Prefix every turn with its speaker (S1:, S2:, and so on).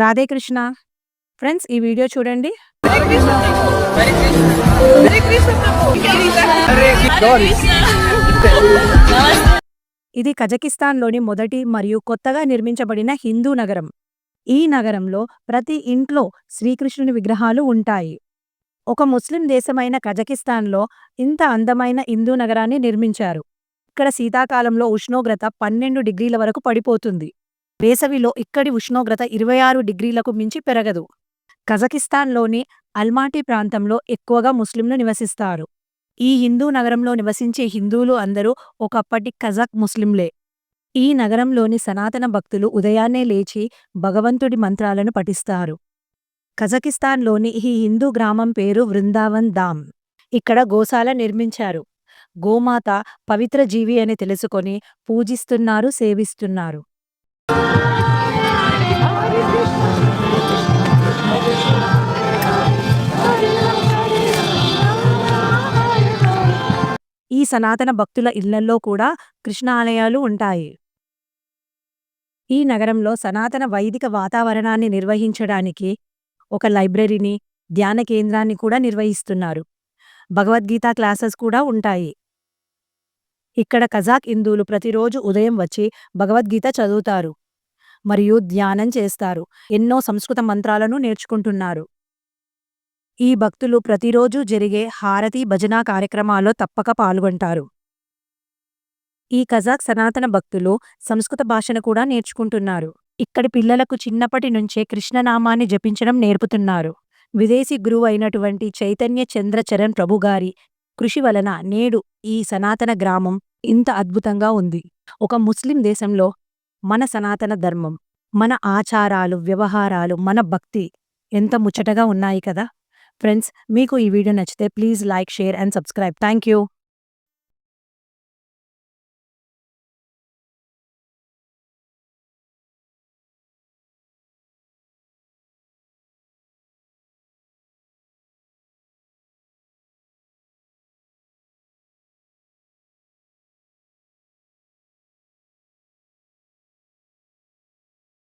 S1: Radhe Krishna. Friends ఈ video చూడండి. ఇది కజకిస్తాన్లోని మొదటి మరియు కొత్తగా నిర్మించబడిన హిందూ నగరం. ఈ నగరంలో ప్రతి ఇంట్లో శ్రీకృష్ణుని విగ్రహాలు ఉంటాయి. ఒక ముస్లిం దేశమైన కజకిస్తాన్లో ఇంత అందమైన హిందూ నగరాన్ని నిర్మించారు. ఇక్కడ శీతాకాలంలో ఉష్ణోగ్రత పన్నెండు డిగ్రీల వరకు పడిపోతుంది. వేసవిలో ఇక్కడి ఉష్ణోగ్రత ఇరవై ఆరు డిగ్రీలకు మించి పెరగదు. కజకిస్తాన్లోని అల్మాటీ ప్రాంతంలో ఎక్కువగా ముస్లింలు నివసిస్తారు. ఈ హిందూ నగరంలో నివసించే హిందువులు అందరూ ఒకప్పటి కజక్ ముస్లింలే. ఈ నగరంలోని సనాతన భక్తులు ఉదయాన్నే లేచి భగవంతుడి మంత్రాలను పఠిస్తారు. కజకిస్తాన్లోని ఈ హిందూ గ్రామం పేరు వృందావన్ ధామ్. ఇక్కడ గోశాల నిర్మించారు. గోమాత పవిత్ర జీవి అని తెలుసుకొని పూజిస్తున్నారు సేవిస్తున్నారు. ఈ సనాతన భక్తుల ఇళ్ళలో కూడా కృష్ణ ఆలయాలు ఉంటాయి. ఈ నగరంలో సనాతన వైదిక వాతావరణాన్ని నిర్వహించడానికి ఒక లైబ్రరీని ధ్యాన కేంద్రాన్ని కూడా నిర్వహిస్తున్నారు. భగవద్గీత క్లాసెస్ కూడా ఉంటాయి. ఇక్కడ కజాక్ హిందువులు ప్రతిరోజు ఉదయం వచ్చి భగవద్గీత చదువుతారు మరియు ధ్యానం చేస్తారు. ఎన్నో సంస్కృత మంత్రాలను నేర్చుకుంటున్నారు. ఈ భక్తులు ప్రతిరోజు జరిగే హారతి భజన కార్యక్రమాల్లో తప్పక పాల్గొంటారు. ఈ కజాక్ సనాతన భక్తులు సంస్కృత భాషను కూడా నేర్చుకుంటున్నారు. ఇక్కడి పిల్లలకు చిన్నప్పటి నుంచే కృష్ణనామాన్ని జపించడం నేర్పుతున్నారు. విదేశీ గురువు అయినటువంటి చైతన్య చంద్ర చరణ్ ప్రభు గారి కృషి వలన నేడు ఈ సనాతన గ్రామం ఇంత అద్భుతంగా ఉంది. ఒక ముస్లిం దేశంలో మన సనాతన ధర్మం మన ఆచారాలు వ్యవహారాలు మన భక్తి ఎంత ముచ్చటగా ఉన్నాయి కదా. ఫ్రెండ్స్ మీకు ఈ వీడియో నచ్చితే please like share and subscribe. Thank you.